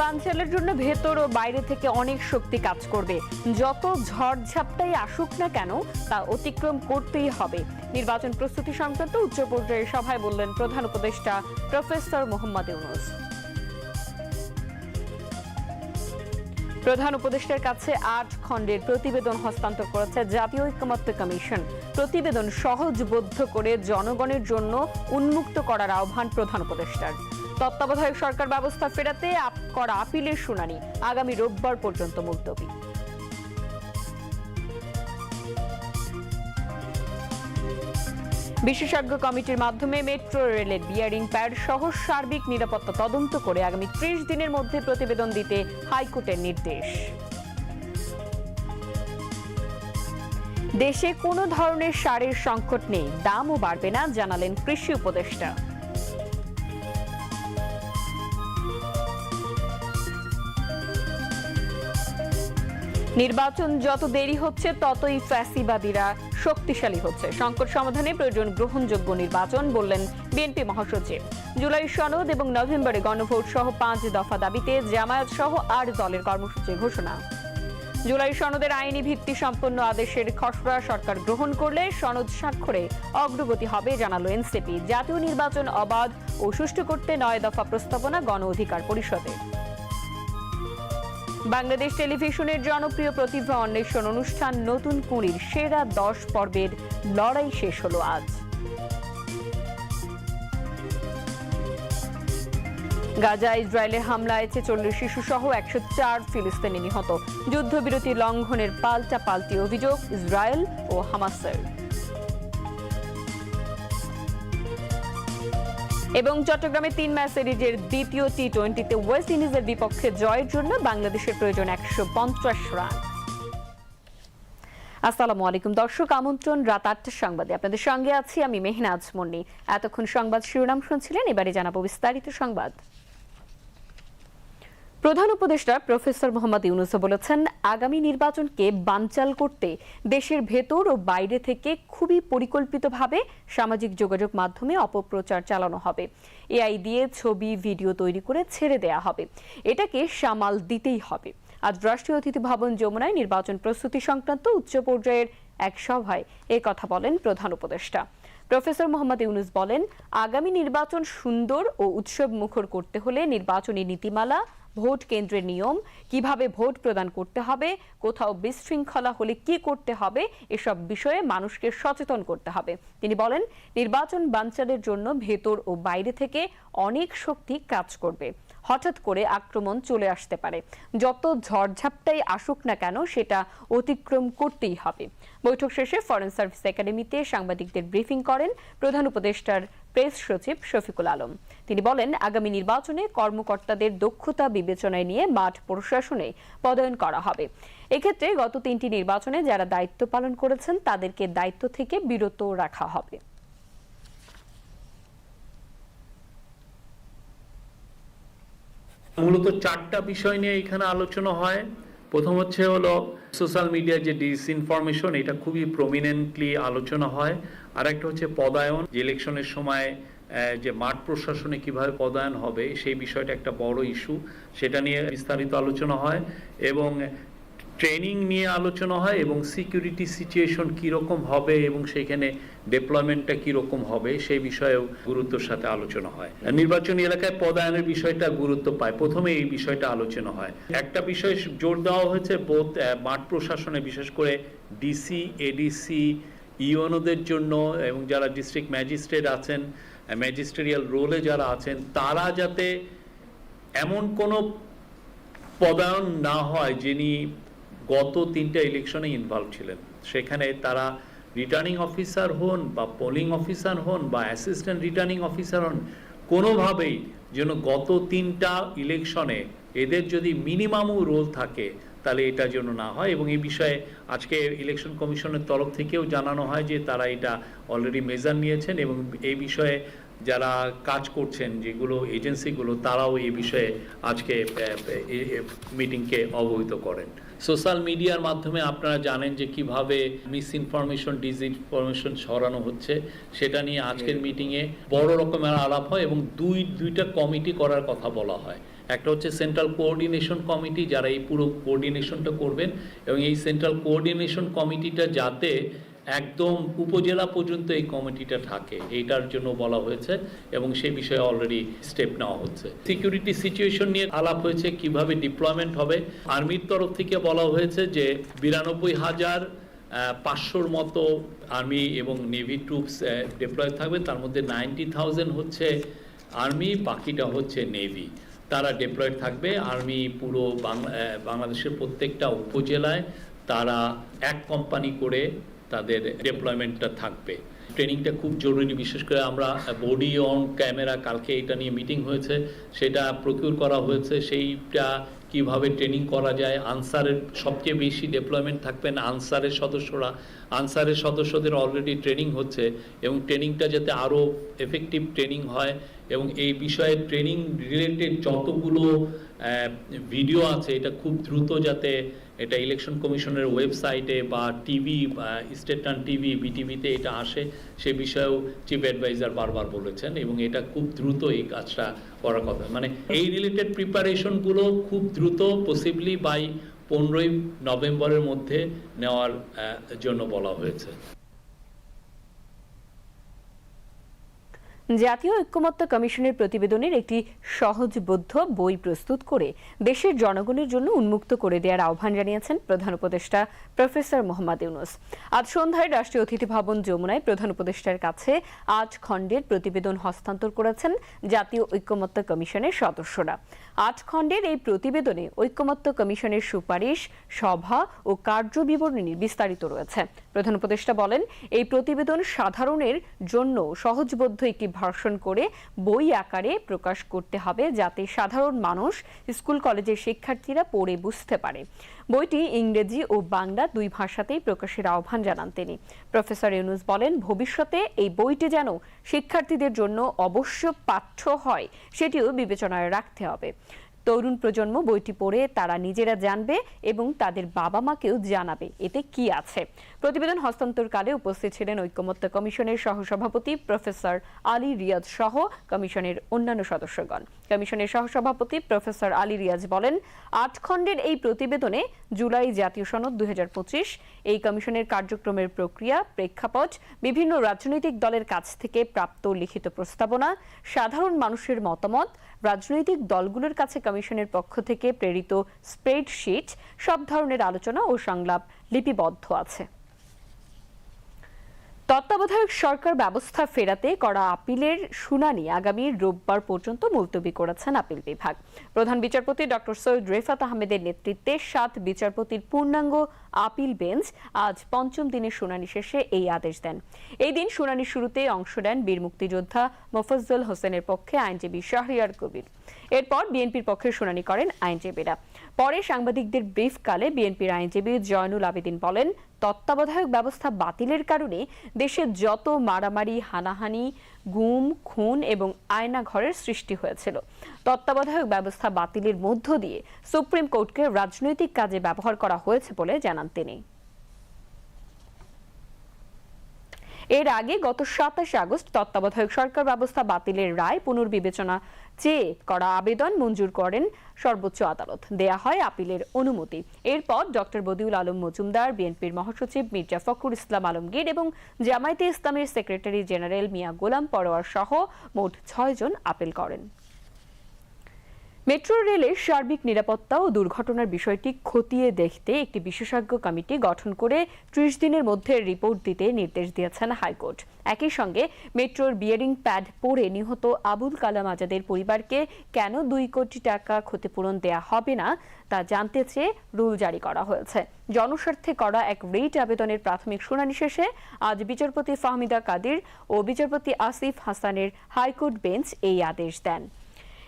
বানচালের জন্য ভেতর ও বাইরে থেকে অনেক শক্তি কাজ করবে। যত ঝড়ঝাপটাই আসুক না কেন, তা অতিক্রম করতেই হবে। নির্বাচন প্রস্তুতি সংক্রান্ত উচ্চ পর্যায়ের সভায় বললেন প্রধান উপদেষ্টা প্রফেসর মোহাম্মদ ইউনুস। প্রধান উপদেষ্টার কাছে আট খণ্ডের প্রতিবেদন হস্তান্তর করেছে জাতীয় ঐক্যমত্য কমিশন। প্রতিবেদন সহজবোধ্য করে জনগণের জন্য উন্মুক্ত করার আহ্বান প্রধান উপদেষ্টার। তত্ত্বাবধায়ক সরকার ব্যবস্থা ফেরাতে করা আপিলের শুনানি। আগামী রোববার পর্যন্ত মুলতবি। বিশেষজ্ঞ কমিটির মাধ্যমে মেট্রো রেলের বিয়ারিং প্যাড সহ সার্বিক নিরাপত্তা তদন্ত করে আগামী ত্রিশ দিনের মধ্যে প্রতিবেদন দিতে হাইকোর্টের নির্দেশ। দেশে কোনো ধরনের সারের সংকট নেই। দামও বাড়বে না, জানালেন কৃষি উপদেষ্টা। নির্বাচন যত দেরি হচ্ছে, ততই ফ্যাসিবাদীরা শক্তিশালী হচ্ছে। সংকট সমাধানে প্রয়োজন গ্রহণযোগ্য নির্বাচন বললেন বিএনপি মহাসচিব। জুলাই সনদ এবং নভেম্বরে গণভোট সহ পাঁচ দফা দাবিতে জামায়াত সহ আট দলের কর্মসূচি ঘোষণা। জুলাই সনদের আইনি ভিত্তি সম্পন্ন আদেশের খসড়া সরকার গ্রহণ করলে সনদ স্বাক্ষরে অগ্রগতি হবে, জানালো এনসিপি। জাতীয় নির্বাচন অবাধ ও সুষ্ঠু করতে নয় দফা প্রস্তাবনা গণ অধিকার পরিষদে বাংলাদেশ টেলিভিশনের জনপ্রিয় প্রতিভা অন্বেষণ অনুষ্ঠান নতুন কুঁড়ির সেরা দশ পর্বের লড়াই শেষ হলো আজ। গাজা ইসরায়েলের হামলায় শিশু সহ একশো চার ফিলিস্তিনি নিহত। যুদ্ধবিরতি লঙ্ঘনের পাল্টা পাল্টি অভিযোগ ইসরায়েল ও হামাসের। এবং চট্টগ্রামে তিন ম্যাচ সিরিজের দ্বিতীয় টি টোয়েন্টিতে ওয়েস্ট ইন্ডিজের বিপক্ষে জয়ের জন্য বাংলাদেশের প্রয়োজন একশো পঞ্চাশ রান। আসসালামু আলাইকুম দর্শক, আমন্ত্রণ রাত আটটা সংবাদে। আপনাদের সঙ্গে আছি আমি মেহনাজ মুন্নি। এতক্ষণ সংবাদ শিরোনাম শুনছিলেন, এবারে জানাব বিস্তারিত সংবাদ। প্রধান উপদেষ্টা প্রফেসর মোহাম্মদ ইউনুস বলেছেন, আগামী নির্বাচনকে বানচাল করতে দেশের ভেতর ও বাইরে থেকে খুবই পরিকল্পিতভাবে সামাজিক যোগাযোগ মাধ্যমে অপপ্রচার চালানো হবে। এআই দিয়ে ছবি, ভিডিও তৈরি করে ছেড়ে দেয়া হবে। এটাকে সামাল দিতেই হবে। আজ রাষ্ট্রীয় অতিথি ভবন যমুনায় নির্বাচন প্রস্তুতি সংক্রান্ত উচ্চ পর্যায়ের এক সভায় এ কথা বলেন প্রধান উপদেষ্টা। প্রফেসর মোহাম্মদ ইউনুস বলেন, আগামী নির্বাচন সুন্দর ও উৎসব মুখর করতে হলে নির্বাচনী নীতিমালা ভোট কেন্দ্রের নিয়ম, কীভাবে ভোট প্রদান করতে হবে, কোথাও বিশৃঙ্খলা হলে কি করতে হবে, এসব বিষয়ে মানুষকে সচেতন করতে হবে। তিনি বলেন, নির্বাচন বানচালের জন্য ভেতর ও বাইরে থেকে অনেক শক্তি কাজ করবে। হঠাৎ করে আক্রমণ চলে আসতে পারে। যত ঝড়ঝাপটাই আসুক না কেন, সেটা অতিক্রম করতেই হবে। বৈঠক শেষে ফরেন সার্ভিস একাডেমিতে সাংবাদিকদের ব্রিফিং করেন প্রধান উপদেষ্টার প্রেস সচিব শফিকুল আলম। তিনি বলেন, আগামী নির্বাচনে কর্মকর্তাদের দক্ষতা বিবেচনায় নিয়ে মাঠ প্রশাসনে পদায়ন করা হবে। এক্ষেত্রে গত তিনটি নির্বাচনে যারা দায়িত্ব পালন করেছেন, তাদেরকে দায়িত্ব থেকে বিরত রাখা হবে। মূলত চারটা বিষয় নিয়ে এখানে আলোচনা হয়। প্রথম হচ্ছে হলো সোশ্যাল মিডিয়ার যে ডিসইনফরমেশন এটা খুবই প্রমিনেন্টলি আলোচনা হয়। আর একটা হচ্ছে পদায়ন, যে ইলেকশনের সময় যে মাঠ প্রশাসনে কীভাবে পদায়ন হবে, সেই বিষয়টা একটা বড় ইস্যু সেটা নিয়ে বিস্তারিত আলোচনা হয় এবং ট্রেনিং নিয়ে আলোচনা হয় এবং সিকিউরিটি সিচুয়েশন কীরকম হবে এবং সেখানে ডেপ্লয়মেন্টটা কীরকম হবে সেই বিষয়েও গুরুত্বের সাথে আলোচনা হয়। নির্বাচনী এলাকায় পদায়নের বিষয়টা গুরুত্ব পায়। প্রথমে এই বিষয়টা আলোচনা হয়। একটা বিষয় জোর দেওয়া হয়েছে বোধ মাঠ প্রশাসনে, বিশেষ করে ডিসি এডিসি ইউএনওদের জন্য এবং যারা ডিস্ট্রিক্ট ম্যাজিস্ট্রেট আছেন ম্যাজিস্ট্রেরিয়াল রোলে যারা আছেন, তারা যাতে এমন কোনো পদায়ন না হয় যিনি গত তিনটা ইলেকশনে ইনভলভ ছিলেন। সেখানে তারা রিটার্নিং অফিসার হন বা পোলিং অফিসার হন বা অ্যাসিস্ট্যান্ট রিটার্নিং অফিসার হন, কোনোভাবেই যেন গত তিনটা ইলেকশনে এদের যদি মিনিমামও রোল থাকে, তাহলে এটা যেন না হয় এবং এই বিষয়ে আজকে ইলেকশন কমিশনের তরফ থেকেও জানানো হয় যে তারা এটা অলরেডি মেজার নিয়েছেন এবং এই বিষয়ে যারা কাজ করছেন, যেগুলো এজেন্সিগুলো তারাও এই বিষয়ে আজকে মিটিংকে অবহিত করেন। সোশ্যাল মিডিয়ার মাধ্যমে আপনারা জানেন যে কীভাবে মিস ইনফরমেশন ডিসইনফরমেশন ছড়ানো হচ্ছে। সেটা নিয়ে আজকের মিটিংয়ে বড় রকমের আলাপ হয় এবং দুই দুইটা কমিটি করার কথা বলা হয়। একটা হচ্ছে সেন্ট্রাল কোঅর্ডিনেশন কমিটি যারা এই পুরো কোঅর্ডিনেশনটা করবেন এবং এই সেন্ট্রাল কোঅর্ডিনেশন কমিটিটা যাতে একদম উপজেলা পর্যন্ত এই কমিটিটা থাকে, এইটার জন্য বলা হয়েছে এবং সেই বিষয়ে অলরেডি স্টেপ নেওয়া হচ্ছে। সিকিউরিটি সিচুয়েশন নিয়ে আলাপ হয়েছে, কীভাবে ডিপ্লয়মেন্ট হবে। আর্মির তরফ থেকে বলা হয়েছে যে বিরানব্বই হাজার পাঁচশোর মতো আর্মি এবং নেভি ট্রুপস ডিপ্লয় থাকবে। তার মধ্যে নাইনটি থাউজেন্ড হচ্ছে আর্মি বাকিটা হচ্ছে নেভি তারা ডিপ্লয়েড থাকবে। আর্মি পুরো বাংলা- বাংলাদেশের প্রত্যেকটা উপজেলায় তারা এক কোম্পানি করে তাদের ডিপ্লয়মেন্টটা থাকবে। ট্রেনিংটা খুব জরুরি, বিশেষ করে আমরা বডি অন ক্যামেরা কালকে এটা নিয়ে মিটিং হয়েছে, সেটা প্রকিউর করা হয়েছে, সেইটা কীভাবে ট্রেনিং করা যায় আনসারের সবচেয়ে বেশি ডেপ্লয়মেন্ট থাকবেন আনসারের সদস্যরা আনসারের সদস্যদের অলরেডি ট্রেনিং হচ্ছে এবং ট্রেনিংটা যাতে আরও এফেক্টিভ ট্রেনিং হয় এবং এই বিষয়ে ট্রেনিং রিলেটেড যতগুলো ভিডিও আছে, এটা খুব দ্রুত যাতে এটা ইলেকশন কমিশনের ওয়েবসাইটে বা টিভি স্টেটান টিভি বিটিভিতে এটা আসে। সে বিষয়েও চিফ অ্যাডভাইজার বারবার বলেছেন এবং এটা খুব দ্রুত এই কাজটা করার কথা। মানে এই রিলেটেড প্রিপারেশনগুলো খুব দ্রুত পসিবলি বাই পনেরোই নভেম্বরের মধ্যে নেওয়ার জন্য বলা হয়েছে। জাতীয় ঐক্যমত্য কমিশনের প্রতিবেদনের একটি সহজবদ্ধ বই প্রস্তুত করে দেশের জনগণের জন্য উন্মুক্ত করে দেওয়ার আহ্বান জানিয়েছেন প্রধান উপদেষ্টা প্রফেসর মোহাম্মদ ইউনুস। আজ সন্ধ্যায় রাষ্ট্রীয় অতিথি ভবন যমুনায় প্রধান উপদেষ্টার কাছে আট খণ্ডের প্রতিবেদন হস্তান্তর করেছেন জাতীয় ঐক্যমত্য কমিশনের সদস্যরা। আট খণ্ডের এই প্রতিবেদনে ঐক্যমত্য কমিশনের সুপারিশ, সভা ও কার্যবিবরণী বিস্তারিত রয়েছে। প্রধান উপদেষ্টা বলেন, এই প্রতিবেদন সাধারণের জন্য সহজবোধ্য একটি ভার্সন করে বই আকারে প্রকাশ করতে হবে যাতে সাধারণ মানুষ, স্কুল, কলেজের শিক্ষার্থীরা পড়ে বুঝতে পারে। বইটি ইংরেজি ও বাংলা দুই ভাষাতেই প্রকাশের আহ্বান জানান তিনি। প্রফেসর ইউনুস বলেন, ভবিষ্যতে এই বইটি যেন শিক্ষার্থীদের জন্য অবশ্য পাঠ্য হয়, সেটিও বিবেচনায় রাখতে হবে। তরুণ প্রজন্ম বইটি পড়ে তারা নিজেরা জানবে এবং তাদের বাবা মাকেও জানাবে, এতে কি আছে? প্রতিবেদন হস্তান্তরকালে উপস্থিত ছিলেন ঐক্যমত্য কমিশনের সহসভাপতি প্রফেসর আলী রিয়াজ সহ কমিশনের অন্যান্য সদস্যগণ। কমিশনের সহসভাপতি প্রফেসর আলী রিয়াজ বলেন, আট খণ্ডের এই প্রতিবেদনে জুলাই জাতীয় সনদ দু হাজার পঁচিশ, এই কমিশনের কার্যক্রমের প্রক্রিয়া, প্রেক্ষাপট, বিভিন্ন রাজনৈতিক দলের কাছ থেকে প্রাপ্ত লিখিত প্রস্তাবনা, সাধারণ মানুষের মতামত, রাজনৈতিক দলগুলোর কাছে কমিশনের পক্ষ থেকে প্রেরিত স্প্রেডশিট, সব ধরনের আলোচনা ও সংলাপ লিপিবদ্ধ আছে। তত্ত্বাবধায়ক সরকার ব্যবস্থা ফেরাতে করা আপিলের শুনানি আগামী রোববার পর্যন্ত মুলতবি করেছেন আপিল বিভাগ। প্রধান বিচারপতি ডক্টর সৈয়দ রেফাত আহমেদের নেতৃত্বে সাত বিচারপতির পূর্ণাঙ্গ আপিল বেঞ্চ আজ পঞ্চম দিনের শুনানি শেষে এই আদেশ দেন। এই দিন শুনানির শুরুতে অংশ নেন বীর মুক্তিযোদ্ধা মোফাজ্জল হোসেনের পক্ষে আইনজীবী শাহরিয়ার কবির। এরপর বিএনপির পক্ষে শুনানি করেন আইনজীবীরা। পরে সাংবাদিকদের ব্রিফকালে বিএনপির আইনজীবী জয়নুল আবেদিন বলেন, তত্ত্বাবধায়ক ব্যবস্থা বাতিলের কারণে দেশে যত মারামারি, হানাহানি, গুম, খুন এবং আয়না ঘরের সৃষ্টি হয়েছিল। তত্ত্বাবধায়ক ব্যবস্থা বাতিলের মধ্য দিয়ে সুপ্রিম কোর্টকে রাজনৈতিক কাজে ব্যবহার করা হয়েছে বলে জানান তিনি। এর আগে গত সাতাশে আগস্ট তত্ত্বাবধায়ক সরকার ব্যবস্থা বাতিলের রায় পুনর্বিবেচনা চেয়ে করা আবেদন মঞ্জুর করেন সর্বোচ্চ আদালত। দেয়া হয় আপিলের অনুমতি। এরপর ডক্টর বদিউল আলম মজুমদার, বিএনপির মহাসচিব মির্জা ফখরুল ইসলাম আলমগীর এবং জামায়াতে ইসলামের সেক্রেটারি জেনারেল মিয়া গোলাম পরোয়ার সহ মোট ছয়জন আপিল করেন। মেট্রো রেলের সার্বিক নিরাপত্তা ও দুর্ঘটনার বিষয়টি খতিয়ে দেখতে একটি বিশেষজ্ঞ কমিটি গঠন করে ত্রিশ দিনের মধ্যে রিপোর্ট দিতে নির্দেশ দিয়েছেন হাইকোর্ট। একই সঙ্গে মেট্রোর বিয়ারিং প্যাড পরে নিহত আবুল কালাম আজাদের পরিবারকে কেন দুই কোটি টাকা ক্ষতিপূরণ দেয়া হবে না, তা জানতে চেয়ে রুল জারি করা হয়েছে। জনস্বার্থে করা এক রিট আবেদনের প্রাথমিক শুনানি শেষে আজ বিচারপতি ফাহমিদা কাদির ও বিচারপতি আসিফ হাসানের হাইকোর্ট বেঞ্চ এই আদেশ দেন।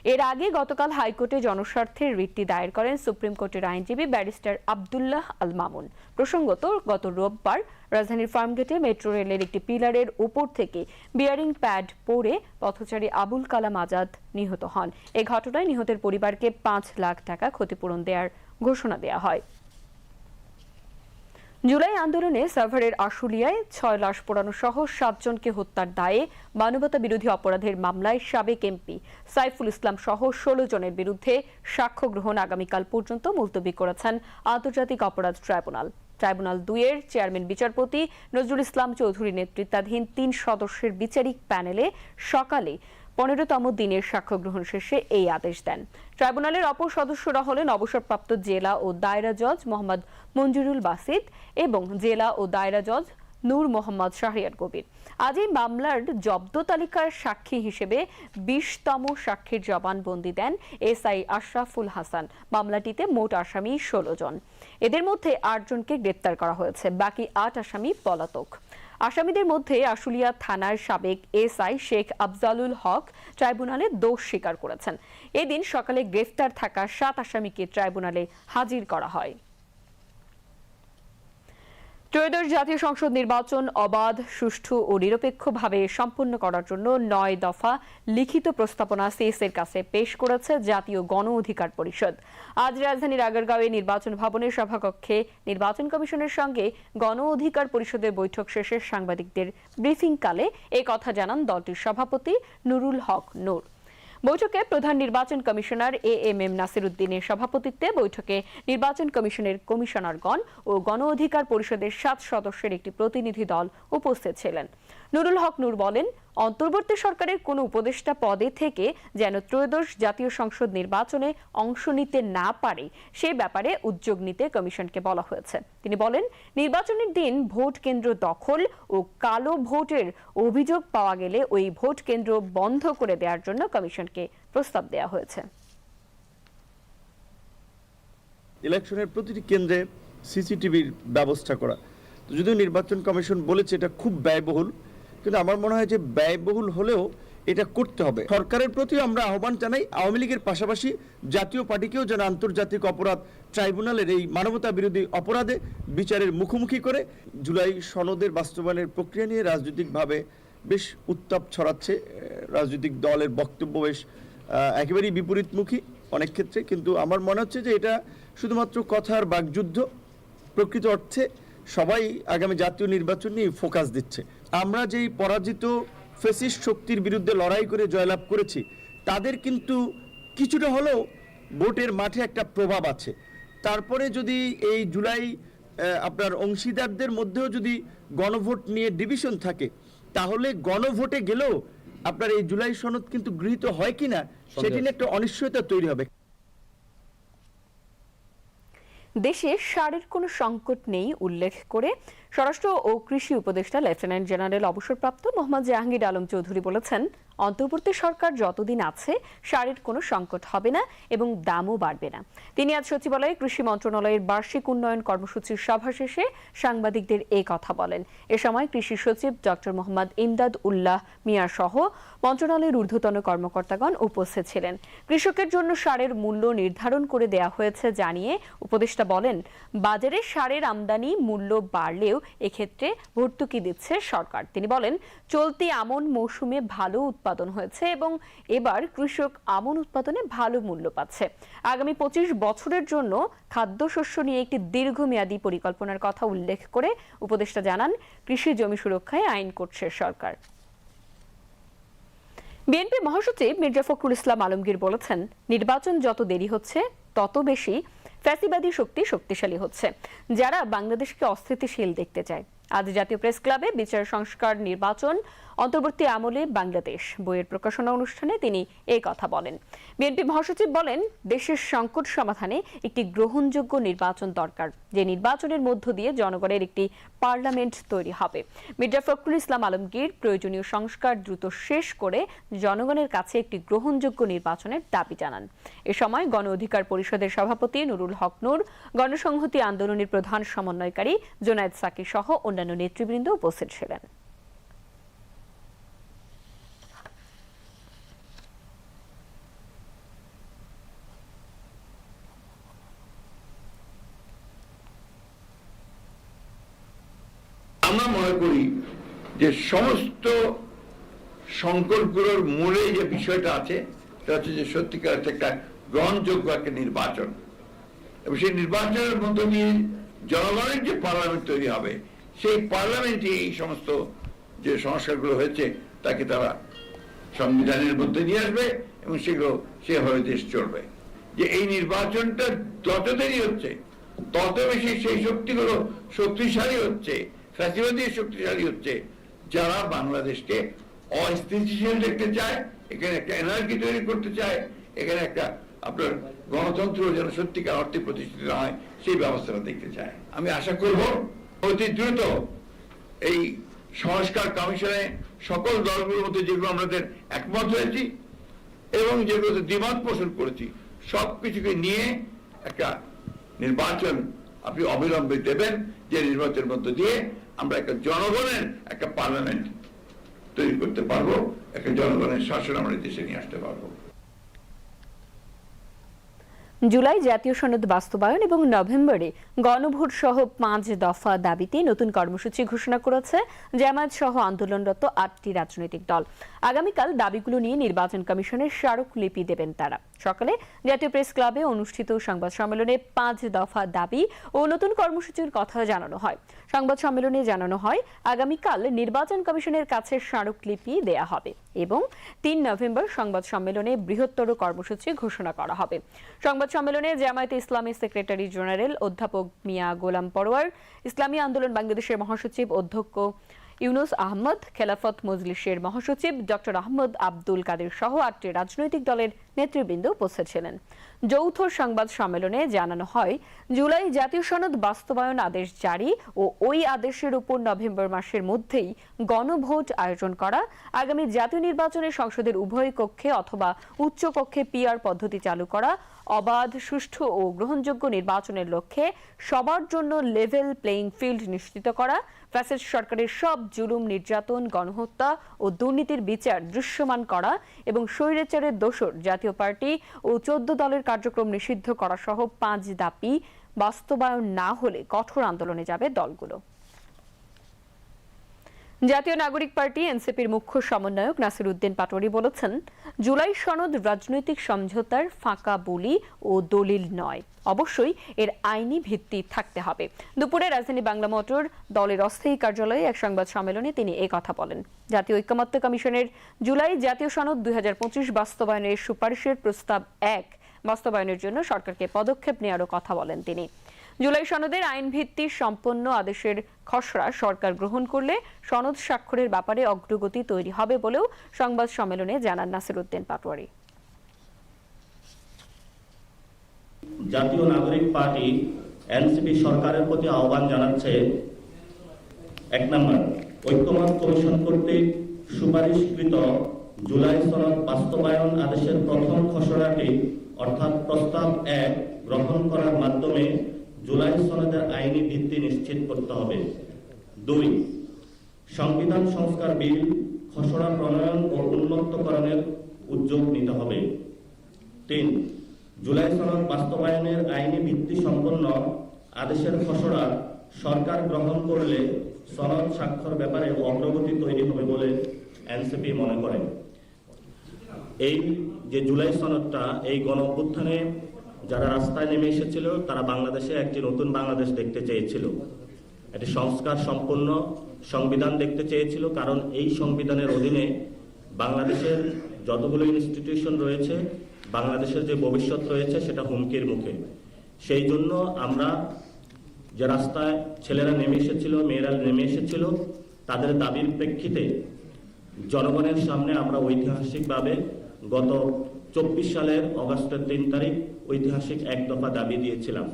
এর আগে গতকাল হাইকোর্টে জনস্বার্থের রিটটি দায়ের করেন সুপ্রিম কোর্টের আইনজীবী ব্যারিস্টার আবদুল্লাহ আল মামুন। প্রসঙ্গত, গত রোববার রাজধানীর ফার্মগেটে মেট্রো রেলের একটি পিলারের উপর থেকে বিয়ারিং প্যাড পরে পথচারী আবুল কালাম আজাদ নিহত হন। এ ঘটনায় নিহতের পরিবারকে পাঁচ লাখ টাকা ক্ষতিপূরণ দেওয়ার ঘোষণা দেওয়া হয়। জুলাই আন্দোলনে সাভারের আশুলিয়ায় ছয় লাশ পোড়ানো সহ সাতজনকে হত্যার দায়ে মানবতা বিরোধী অপরাধের মামলায় সাবেক এমপি সাইফুল ইসলাম সহ ষোলো জনের বিরুদ্ধে সাক্ষ্য গ্রহণ আগামীকাল পর্যন্ত মুলতবি করেছেন আন্তর্জাতিক অপরাধ ট্রাইব্যুনাল। ট্রাইব্যুনাল দুইয়ের চেয়ারম্যান বিচারপতি নজরুল ইসলাম চৌধুরী নেতৃত্বাধীন তিন সদস্যের বিচারিক প্যানেলে সকালে পনেরোতম দিনের সাক্ষ্য গ্রহণ শেষে এই আদেশ দেন। ট্রাইব্যুনালের অপর সদস্যরা হলেন অবসরপ্রাপ্ত জেলা ও দায়রা জজ মোহাম্মদ মঞ্জুরুল বাসিদ এবং জেলা ও দায়রা জজ নূর মোহাম্মদ শাহরিয়ার কবির। আজ এই মামলার জব্দ তালিকার সাক্ষী হিসেবে বিশতম সাক্ষীর জবানবন্দি দেন এসআই আশরাফুল হাসান। মামলাটিতে মোট আসামি ষোলো জন। এদের মধ্যে আটজনকে গ্রেপ্তার করা হয়েছে, বাকি আট আসামি পলাতক। আসামিদের মধ্যে আশুলিয়া থানার সাবেক এসআই শেখ আফজালুল হক ট্রাইব্যুনালে দোষ স্বীকার করেছেন। এদিন সকালে গ্রেফতার থাকা সাত আসামিকে ট্রাইব্যুনালে হাজির করা হয়। ত্রয়োদশ জাতীয় সংসদ নির্বাচন অবাধ, সুষ্ঠু ও নিরপেক্ষভাবে সম্পন্ন করার জন্য নয় দফা লিখিত প্রস্তাবনা সিএসের কাছে পেশ করেছে জাতীয় গণ অধিকার পরিষদ। আজ রাজধানীর আগারগাঁওয়ে নির্বাচন ভবনের সভাকক্ষে নির্বাচন কমিশনের সঙ্গে গণ অধিকার পরিষদের বৈঠক শেষে সাংবাদিকদের ব্রিফিংকালে এ কথা জানান দলটির সভাপতি নুরুল হক নূর। বৈঠকে প্রধান নির্বাচন কমিশনার এ এম এম নাসিরুদ্দিনের সভাপতিত্বে বৈঠকে নির্বাচন কমিশনের কমিশনারগণ ও গণ অধিকার পরিষদের সাত সদস্যের একটি প্রতিনিধি দল উপস্থিত ছিলেন। নুরুল হক নূর বলেন অন্তর্বর্তী সরকারের কোনো উপদেষ্টা পদে থেকে যেন ত্রয়োদশ জাতীয় সংসদ নির্বাচনে অংশ নিতে না পারে, সে ব্যাপারে উদ্যোগ নিতে কমিশনকে বলা হয়েছে। তিনি বলেন, নির্বাচনের দিন ভোট কেন্দ্র দখল ও কালো ভোটের অভিযোগ পাওয়া গেলে ওই ভোট কেন্দ্র বন্ধ করে দেওয়ার জন্য কমিশনকে প্রস্তাব দেওয়া হয়েছে। ইলেকশনের প্রতিটি কেন্দ্রে সিসিটিভির ব্যবস্থা করা। যদিও নির্বাচন কমিশন বলেছে এটা খুব ব্যয়বহুল কিন্তু আমার মনে হয় যে ব্যয়বহুল হলেও এটা করতে হবে। সরকারের প্রতিও আমরা আহ্বান জানাই, আওয়ামী লীগের পাশাপাশি জাতীয় পার্টিকেও যেন আন্তর্জাতিক অপরাধ ট্রাইব্যুনালের এই মানবতা বিরোধী অপরাধে বিচারের মুখোমুখি করে জুলাই সনদের বাস্তবায়নের প্রক্রিয়া নিয়ে রাজনৈতিকভাবে বেশ উত্তাপ ছড়াচ্ছে রাজনৈতিক দলের বক্তব্য বেশ একেবারেই বিপরীতমুখী অনেক ক্ষেত্রে। কিন্তু আমার মনে হচ্ছে যে এটা শুধুমাত্র কথার বাকযুদ্ধ, প্রকৃত অর্থে সবাই আগামী জাতীয় নির্বাচন নিয়ে ফোকাস দিচ্ছে। আমরা যেই পরাজিত ফেসিস্ট শক্তির বিরুদ্ধে লড়াই করে জয়লাভ করেছি তাদের কিন্তু কিছুটা হলেও ভোটের মাঠে একটা প্রভাব আছে। তারপরে যদি এই জুলাই আপনার অংশীদারদের মধ্যেও যদি গণভোট নিয়ে ডিভিশন থাকে তাহলে গণভোটে গেলেও আপনার এই জুলাই সনদ কিন্তু গৃহীত হয় কিনা সেটি নিয়ে একটা অনিশ্চয়তা তৈরি হবে। দেশে সারের কোনো সংকট নেই উল্লেখ করে স্বরাষ্ট্র ও কৃষি উপদেষ্টা লেফটেন্যান্ট জেনারেল অবসরপ্রাপ্ত মোহাম্মদ জাহাঙ্গীর আলম চৌধুরী বলেছেন অন্তর্বর্তী সরকার যতদিন আছে, সারের কোনো সংকট হবে না এবং দামও বাড়বে না। তিনি আজ সচিবালয়ে কৃষি মন্ত্রণালয়ের বার্ষিক উন্নয়ন কর্মসূচির সভা শেষে সাংবাদিকদের এ কথা বলেন। এ সময় কৃষি সচিব ডক্টর মোহাম্মদ ইমদাদ উল্লাহ মিয়া সহ মন্ত্রণালয়ের ঊর্ধ্বতন কর্মকর্তাগণ উপস্থিত ছিলেন। কৃষকের জন্য সারের মূল্য নির্ধারণ করে দেয়া হয়েছে জানিয়ে উপদেষ্টা বলেন, বাজারে সারের আমদানি মূল্য বাড়লেও এক্ষেত্রে ভর্তুকি দিচ্ছে সরকার। তিনি বলেন, চলতি আমন মৌসুমে ভালো উৎপাদন হয়েছে এবং এবার কৃষক আমন উৎপাদনে ভালো মূল্য পাচ্ছে। আগামী পঁচিশ বছরের জন্য খাদ্যশস্য নিয়ে একটি দীর্ঘমেয়াদী পরিকল্পনার কথা উল্লেখ করে উপদেষ্টা জানান, কৃষি জমি সুরক্ষায় আইন করছে সরকার। বিএনপি মহাসচিব মির্জা ফখরুল ইসলাম আলমগীর বলেছেন, নির্বাচন যত দেরি হচ্ছে, তত বেশি ফ্যাসিবাদী শক্তি শক্তিশালী হচ্ছে। যারা বাংলাদেশকে অস্থিতিশীল দেখতে চায়। আজ জাতীয় প্রেস ক্লাবে বিচার সংস্কার নির্বাচন অন্তর্বর্তী আমলে বাংলাদেশ বইয়ের প্রকাশনা অনুষ্ঠানে তিনি এই কথা বলেন। বিএনপি মহাসচিব বলেন, দেশের সংকট সমাধানে একটি গ্রহণযোগ্য নির্বাচন দরকার। যে নির্বাচনের মধ্য দিয়ে জনগণের একটি পার্লামেন্ট তৈরি হবে। মির্জা ফখরুল ইসলাম আলমগীর প্রয়োজনীয় সংস্কার দ্রুত শেষ করে জনগণের কাছে একটি গ্রহণযোগ্য নির্বাচনের দাবি জানান। এ সময় গণ অধিকার পরিষদের সভাপতি নুরুল হক নূর, গণসংহতি আন্দোলনের প্রধান সমন্বয়কারী জোনায়েদ সাকি সহ অন্যান্য নেতৃবৃন্দ উপস্থিত ছিলেন আমরা মনে করি যে সমস্ত সংকটগুলোর মূলে যে বিষয়টা আছে, সেটা হচ্ছে যে সত্যিকার একটা গ্রহণযোগ্য একটা নির্বাচন। এবং সেই নির্বাচনের মধ্য দিয়ে জনগণের যে পার্লামেন্ট তৈরি হবে, সেই পার্লামেন্টে এই সমস্ত যে সংস্কারগুলো হয়েছে, তাকে তারা সংবিধানের মধ্যে নিয়ে আসবে এবং সেগুলো সেভাবে দেশ চলবে। যে এই নির্বাচনটা যত দেরি হচ্ছে, তত বেশি সেই শক্তিগুলো শক্তিশালী হচ্ছে, ফ্যাসিবাদী শক্তিশালী হচ্ছে যারা বাংলাদেশকে অস্থিতিশীল দেখতে চায়, এখানে একটা এনার্জি তৈরি করতে চায়, এখানে একটা আপনার গণতন্ত্র যেন সত্যিকার অর্থে প্রতিষ্ঠিত হয়, সেই ব্যবস্থাটা দেখতে চায়। আমি আশা করব অতি দ্রুত এই সংস্কার কমিশনে সকল দলগুলোর মধ্যে যেগুলো আমাদের একমত হয়েছি এবং যেগুলোতে দ্বিমত পোষণ করেছি সব কিছুকে নিয়ে একটা নির্বাচন আপনি অবিলম্বে দেবেন, যে নির্বাচনের মধ্য দিয়ে আমরা একটা জনগণের একটা পার্লামেন্ট তৈরি করতে পারব, একটা জনগণের শাসন আমরা দেশে নিয়ে আসতে পারব। জুলাই জাতীয় সনদ বাস্তবায়ন এবং নভেম্বরে গণভোট সহ পাঁচ দফা দাবিতে নতুন কর্মসূচি ঘোষণা করেছে জামায়াত সহ আন্দোলনরত আটটি রাজনৈতিক দল। আগামীকাল দাবিগুলো নিয়ে নির্বাচন কমিশনের স্মারকলিপি দেবেন তারা। সকালে জাতীয় প্রেস ক্লাবে অনুষ্ঠিত সংবাদ সম্মেলনে পাঁচ দফা দাবি ও নতুন কর্মসূচির কথা জানানো হয়। সংবাদ সম্মেলনে জানানো হয়, আগামীকাল নির্বাচন কমিশনের কাছে স্মারকলিপি দেয়া হবে এবং তিন নভেম্বর সংবাদ সম্মেলনে বৃহত্তর কর্মসূচি ঘোষণা করা হবে। সংবাদ সম্মেলনে জামায়াতে ইসলামী সেক্রেটারি জেনারেল অধ্যাপক মিয়া গোলাম পরোয়ার, ইসলামী আন্দোলন বাংলাদেশের মহাসচিব অধ্যক্ষ ইউনুস আহমদ, খেলাফত মজলিসের মহাসচিব ডক্টর আহমদ আব্দুল কাদের সহ আটটি রাজনৈতিক দলের নেতৃবৃন্দ উপস্থিত ছিলেন। যৌথ সংবাদ সম্মেলনে জানানো হয়, জুলাই জাতীয় সনদ বাস্তবায়ন আদেশ জারি ও ওই আদেশের উপর নভেম্বর মাসের মধ্যেই গণভোট আয়োজন করা, আগামী জাতীয় নির্বাচনে সংসদের উভয় কক্ষে অথবা উচ্চ কক্ষে পিআর পদ্ধতি চালু করা, অবাধ, সুষ্ঠু ও গ্রহণযোগ্য নির্বাচনের লক্ষ্যে সবার জন্য লেভেল প্লেইং ফিল্ড নিশ্চিত করা ফ্যাসিস্ট সরকারের সব জুলুম, নির্যাতন, গণহত্যা ও দুর্নীতির বিচার দৃশ্যমান করা এবং স্বৈরাচারের দোষর জাতীয় পার্টি ও চোদ্দ দলের কার্যক্রম নিষিদ্ধ করা সহ পাঁচ দাপি বাস্তবায়ন না হলে কঠোর আন্দোলনে যাবে দলগুলো। জাতীয় নাগরিক পার্টি, এনসিপির মুখ্য সমন্বয়ক নাসির উদ্দিন পাটোয়ারি বলেছেন, জুলাই সনদ রাজনৈতিক সমঝোতার ফাঁকা বুলি ও দলিল নয়। অবশ্যই এর আইনি ভিত্তি থাকতে হবে। দুপুরে রাজধানী বাংলা মোটর দলের অস্থায়ী কার্যালয়ে এক সংবাদ সম্মেলনে তিনি এই কথা বলেন। জাতীয় ঐক্যমত্য কমিশনের জুলাই জাতীয় সনদ দুই হাজার পঁচিশ বাস্তবায়নের সুপারিশের প্রস্তাব এক। বাস্তবায়নের জন্য সরকারকে পদক্ষেপ নেওয়ারও কথা বলেন তিনি। জুলাই সনদের আইন ভিত্তি সম্পন্ন আদেশের খসড়া সরকার গ্রহণ করলে সনদ স্বাক্ষরের ব্যাপারে অগ্রগতি তৈরি হবে বলেও সংবাদ সম্মেলনে জানান নাসিরুদ্দিন পাটোয়ারি। জাতীয় নাগরিক পার্টি এনসিপি সরকারের প্রতি আহ্বান জানাচ্ছে এক নম্বর, ঐক্যমত কমিশন কর্তৃক সুপারিশকৃত জুলাই সনদ বাস্তবায়ন আদেশের প্রথম খসড়াটি, অর্থাৎ প্রস্তাব এক, গ্রহণ করার মাধ্যমে জুলাই সনদের আইনি ভিত্তি নিশ্চিত করতে হবে। দুই, সংবিধান সংস্কার বিল, খসড়া প্রণয়ন ও উন্মুক্তকরণের উদ্যোগ নিতে হবে। তিন, জুলাই সনদ বাস্তবায়নের আইনি ভিত্তি সম্পন্ন আদেশের খসড়া সরকার গ্রহণ করলে সনদ স্বাক্ষর ব্যাপারে অগ্রগতি তৈরি হবে বলে এনসিপি মনে করে। এই যে জুলাই সনদটা, এই গণ যারা রাস্তায় নেমে এসেছিল, তারা বাংলাদেশে একটি নতুন বাংলাদেশ দেখতে চেয়েছিল। একটি সংস্কার সম্পন্ন সংবিধান দেখতে চেয়েছিল, কারণ এই সংবিধানের অধীনে বাংলাদেশের যতগুলো ইনস্টিটিউশন রয়েছে, বাংলাদেশের যে ভবিষ্যৎ রয়েছে, সেটা হুমকির মুখে। সেই জন্য আমরা যে রাস্তায় ছেলেরা নেমে এসেছিল, মেয়েরা নেমে এসেছিল, তাদের দাবির প্রেক্ষিতে জনগণের সামনে আমরা ঐতিহাসিকভাবে গত চব্বিশ সালের অগস্টের তিন তারিখ ঐতিহাসিক এক দফা দাবি দিয়েছিলাম।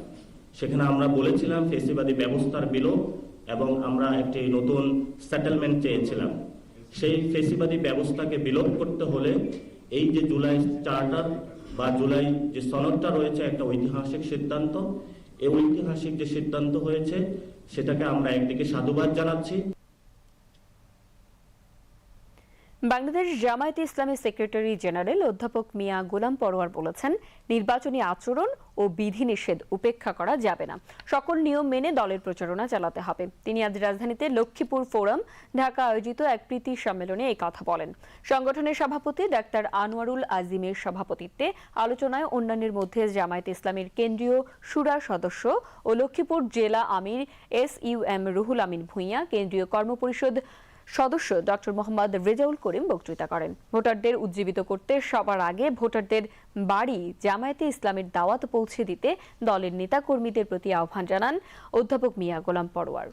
সেখানে আমরা বলেছিলাম ফেসিবাদী ব্যবস্থার বিলোপ এবং আমরা একটি নতুন সেটেলমেন্ট চেয়েছিলাম। সেই ফেসিবাদী ব্যবস্থাকে বিলোপ করতে হলে এই যে জুলাই চার্টার বা জুলাই যে সনদটা রয়েছে একটা ঐতিহাসিক সিদ্ধান্ত, এই ঐতিহাসিক যে সিদ্ধান্ত হয়েছে, সেটাকে আমরা একদিকে সাধুবাদ জানাচ্ছি বাংলাদেশ জামায়াতে ইসলামী সেক্রেটারি জেনারেল অধ্যাপক মিয়া গোলাম পরোয়ার বলেছেন, নির্বাচনী আচরণ ও বিধিনিষেধ উপেক্ষা করা যাবে না। সকল নিয়ম মেনে দলের প্রচারণা চালাতে হবে। তিনি আজ রাজধানীতে লক্ষ্মীপুর ফোরাম, ঢাকা আয়োজিত এক প্রীতি সম্মেলনে এই কথা বলেন। সংগঠনের সভাপতি ডাক্তার আনোয়ারুল আজিমের সভাপতিত্বে আলোচনায় অন্যান্যের মধ্যে জামায়াতে ইসলামের কেন্দ্রীয় সুরা সদস্য ও লক্ষ্মীপুর জেলা আমির S U M Ruhul Amin Bhuiyan, কেন্দ্রীয় কর্মপরিষদ সদস্য ডক্টর মোহাম্মদ রেজাউল করিম বক্তৃতা করেন। ভোটারদের উজ্জীবিত করতে সবার আগে ভোটারদের বাড়ি, জামায়াতে ইসলামের দাওয়াত পৌঁছে দিতে দলের নেতাকর্মীদের প্রতি আহ্বান জানান অধ্যাপক মিয়া গোলাম পরোয়ার।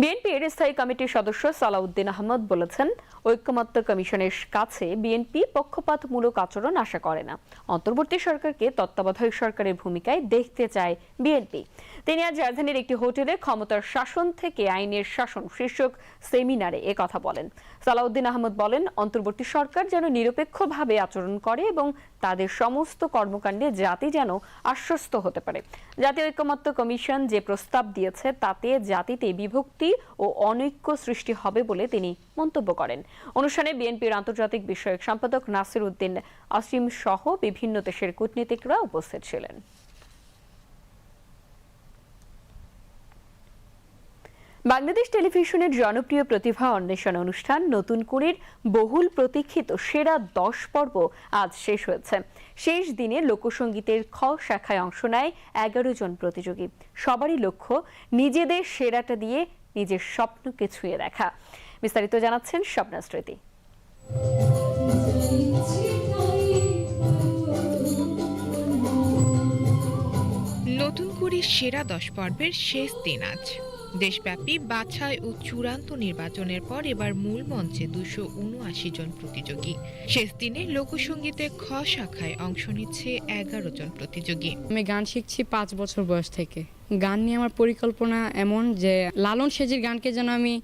বিএনপির স্থায়ী কমিটির সদস্য সালাউদ্দিন আহমদ বলেছেন ঐক্যমত্য কমিশনের কাছে বিএনপি পক্ষপাতমূলক আচরণ আশা করে না। অন্তর্বর্তী সরকারকে তত্ত্বাবধায়ক সরকারের ভূমিকায় দেখতে চায় বিএনপি। তিনি আজ রাজধানীর একটি হোটেলে ক্ষমতার শাসন থেকে আইনের শাসন শীর্ষক সেমিনারে এ কথা বলেন। সালাউদ্দিন আহমদ বলেন, অন্তর্বর্তী সরকার যেন নিরপেক্ষভাবে আচরণ করে এবং তাদের সমস্ত কর্মকাণ্ডে জাতি যেন আশ্বস্ত হতে পারে। জাতীয় ঐক্যমত্য কমিশন যে প্রস্তাব দিয়েছে, তাতে জাতিতে বিভক্তি ও অনৈক্য সৃষ্টি হবে বলে তিনি মন্তব্য করেন। অনুষ্ঠানে বিএনপির আন্তর্জাতিক বিষয়ক সম্পাদক নাসির উদ্দিন আসিম সহ বিভিন্ন দেশের কূটনীতিকরা উপস্থিত ছিলেন। বাংলাদেশ টেলিভিশনের জনপ্রিয় প্রতিভা অন্বেষণ অনুষ্ঠান নতুন কুড়ির বহুল প্রতীক্ষিত সেরা দশ পর্ব আজ শেষ হয়েছে। শেষ দিনে লোকসঙ্গীতের খ শাখায় অংশ নেয় এগারো জন প্রতিযোগী। সবারই লক্ষ্য নিজেদের সেরাটা দিয়ে নিজের স্বপ্নকে ছুঁয়ে দেখা। বিস্তারিত জানাচ্ছেন স্বপ্না স্মৃতি। নতুন করে সেরা দশ পর্বের শেষ দিন আজ। দেশব্যাপী বাছাই ও চূড়ান্ত নির্বাচনের পর এবার মূল মঞ্চে দুশো উনআশি জন প্রতিযোগী। শেষ দিনে লোকসঙ্গীতে খ শাখায় অংশ নিচ্ছে এগারো জন প্রতিযোগী। আমি গান শিখছি পাঁচ বছর বয়স থেকে। গান নিয়ে আমার পরিকল্পনা এমন যে লালন সেজির গানকে যেন আমি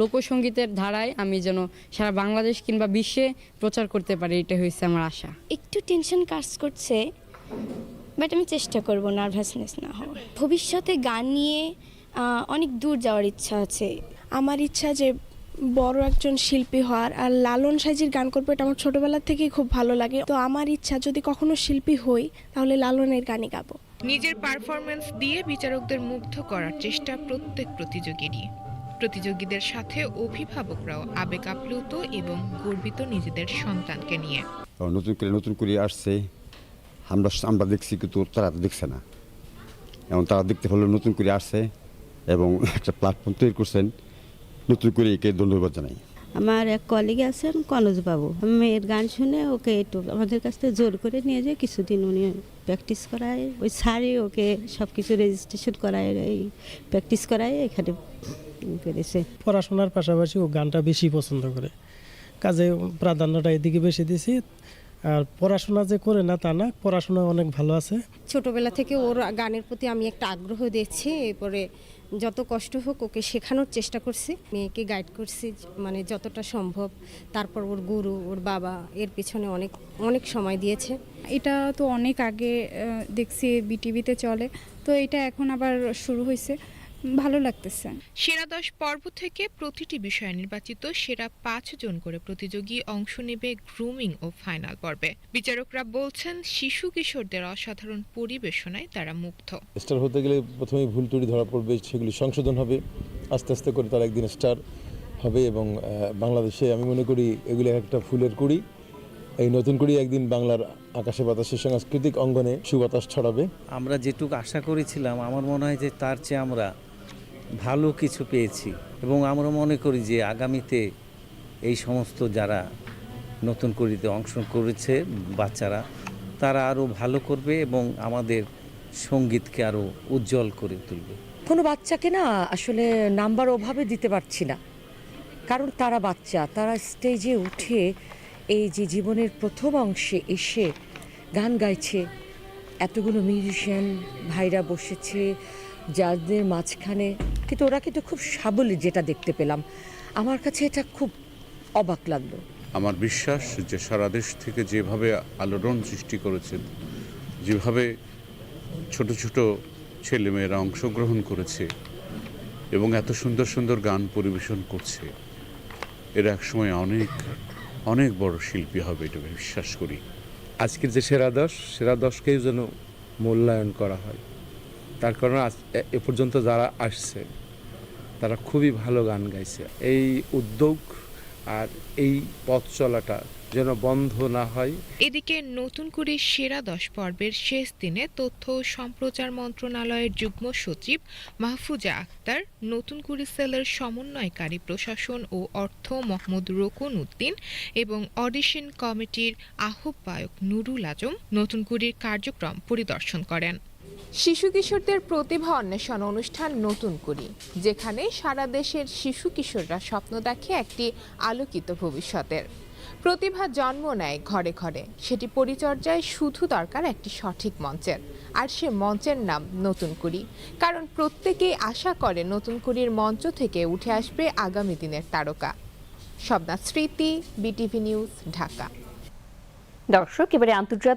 লোকসঙ্গীতের ধারায় আমি যেন সারা বাংলাদেশ কিংবা বিশ্বে প্রচার করতে পারি এটা হয়েছে আমার আশা। একটু টেনশন কাজ করছে বাট আমি চেষ্টা করব নার্ভাসনেস না হওয়ার। ভবিষ্যতে গান নিয়ে অনেক দূর যাওয়ার ইচ্ছা আছে। আমার ইচ্ছা যে বড় একজন শিল্পী হওয়ার আর লালন সাইজির গান করব এটা আমার ছোটবেলা থেকেই খুব ভালো লাগে। তো আমার ইচ্ছা যদি কখনো শিল্পী হই তাহলে লালনের গানই গাবো। নিজের পারফরমেন্স দিয়ে বিচারকদের মুগ্ধ করার চেষ্টা প্রত্যেক প্রতিযোগীরই প্রতিযোগীদের সাথে অভিভাবকরাও আবেগ আপ্লুত এবং গর্বিত নিজেদের সন্তানকে নিয়ে। নতুন করে নতুন করে আসছে। আমরা আমরা দেখছি কিন্তু তারা দেখছে না। এবং তারা দেখতে হলে নতুন করে আসছে এবং একটা প্ল্যাটফর্ম তৈরি করছেন। নতুন করে একে ধন্যবাদ জানাই। আমার এক কলিগ আছেন কনজ বাবু। মেয়ের গান শুনে ওকে একটু আমাদের কাছ থেকে জোর করে নিয়ে যায় কিছুদিন উনি প্র্যাকটিস করায় ওই স্যারই ওকে সব কিছু রেজিস্ট্রেশন করায় এই প্র্যাকটিস করায় এখানে করেছে। পড়াশোনার পাশাপাশি ও গানটা বেশি পছন্দ করে। কাজে প্রাধান্যটা এদিকে বেশি দিছি। আর পড়াশোনা যে করে না তা না পড়াশোনা অনেক ভালো আছে। ছোটবেলা থেকে ওর গানের প্রতি আমি একটা আগ্রহ দেখছি এরপরে যত কষ্ট হোক ওকে শেখানোর চেষ্টা করছি, মেয়েকে গাইড করছি মানে যতটা সম্ভব। তারপর ওর গুরু, ওর বাবা, এর পিছনে অনেক অনেক সময় দিয়েছে। এটা তো অনেক আগে দেখছি বিটিভিতে চলে। তো এটা এখন আবার শুরু হয়েছে ভালো লাগতেছে। সেরা দশ পর্ব থেকে প্রতিটি বিষয়ে নির্বাচিত সেরা পাঁচ জন করে প্রতিযোগী অংশ নেবে গ্রুমিং ও ফাইনাল পর্বে। বিচারকরা বলছেন শিশু কিশোরদের অসাধারণ পরিবেশনায় তারা মুগ্ধ। স্টার হতে গেলে প্রথমে ভুল ত্রুটি ধরা পড়বে সেগুলি সংশোধন হবে আস্তে আস্তে করে তারা একদিন স্টার হবে এবং বাংলাদেশে আমি মনে করি এগুলি একটা ফুলের কুড়ি। এই নতুন কুড়ি একদিন বাংলার আকাশে বাতাসে সাংস্কৃতিক অঙ্গনে সুবাতাস ছড়াবে। আমরা যেটুকু আশা করেছিলাম আমার মনে হয় যে তার চেয়ে আমরা ভালো কিছু পেয়েছি এবং আমরা মনে করি যে আগামীতে এই সমস্ত যারা নতুন করিতে অংশ করেছে বাচ্চারা, তারা আরও ভালো করবে এবং আমাদের সঙ্গীতকে আরও উজ্জ্বল করে তুলবে। কোনো বাচ্চাকে না আসলে নাম্বার ওভাবে দিতে পারছি না। কারণ তারা বাচ্চা, তারা স্টেজে উঠে এই যে জীবনের প্রথম অংশে এসে গান গাইছে, এতগুলো মিউজিশিয়ান ভাইরা বসেছে যাদের মাঝখানে কিন্তু ওরা কিন্তু খুব সাবলীল যেটা দেখতে পেলাম। আমার কাছে এটা খুব অবাক লাগল। আমার বিশ্বাস যে সারা দেশ থেকে যেভাবে আলোড়ন সৃষ্টি করেছেন যেভাবে ছোট ছোট ছেলেমেয়েরা অংশগ্রহণ করেছে এবং এত সুন্দর সুন্দর গান পরিবেশন করছে এরা একসময় অনেক অনেক বড় শিল্পী হবে এটা আমি বিশ্বাস করি। আজকের যে সেরা দশ সেরা দশকেই যেন মূল্যায়ন করা হয়। তার কারণে এ- পর্যন্ত যারা আসছে, তারা খুবই ভালো গান গাইছে। এই উদ্যোগ আর এই পথ চলাটা যেন বন্ধ না হয়। এদিকে নতুন করে সেরা দশ পর্বের শেষ দিনে তথ্য সম্প্রচার মন্ত্রণালয়ের যুগ্ম সচিব মাহফুজা আক্তার, নতুন কুড়ি সেলের সমন্বয়কারী প্রশাসন ও অর্থ মোহাম্মদ রোকন উদ্দিন এবং অডিশন কমিটির আহ্বায়ক নুরুল আজম নতুন কুড়ির কার্যক্রম পরিদর্শন করেন। শিশু কিশোরদের প্রতিভা অন্বেষণ অনুষ্ঠান নতুন করি, যেখানে সারা দেশের শিশু কিশোররা স্বপ্ন দেখে একটি আলোকিত ভবিষ্যতের। প্রতিভা জন্ম নেয় ঘরে ঘরে, সেটি পরিচর্যায় শুধু দরকার একটি সঠিক মঞ্চের, আর সে মঞ্চের নাম নতুন কুড়ি কারণ প্রত্যেকেই আশা করে নতুন কুড়ির মঞ্চ থেকে উঠে আসবে আগামী দিনের তারকা। শবনা স্মৃতি, বিটিভি নিউজ, ঢাকা। দর্শক, এবারে আন্তর্জাতিক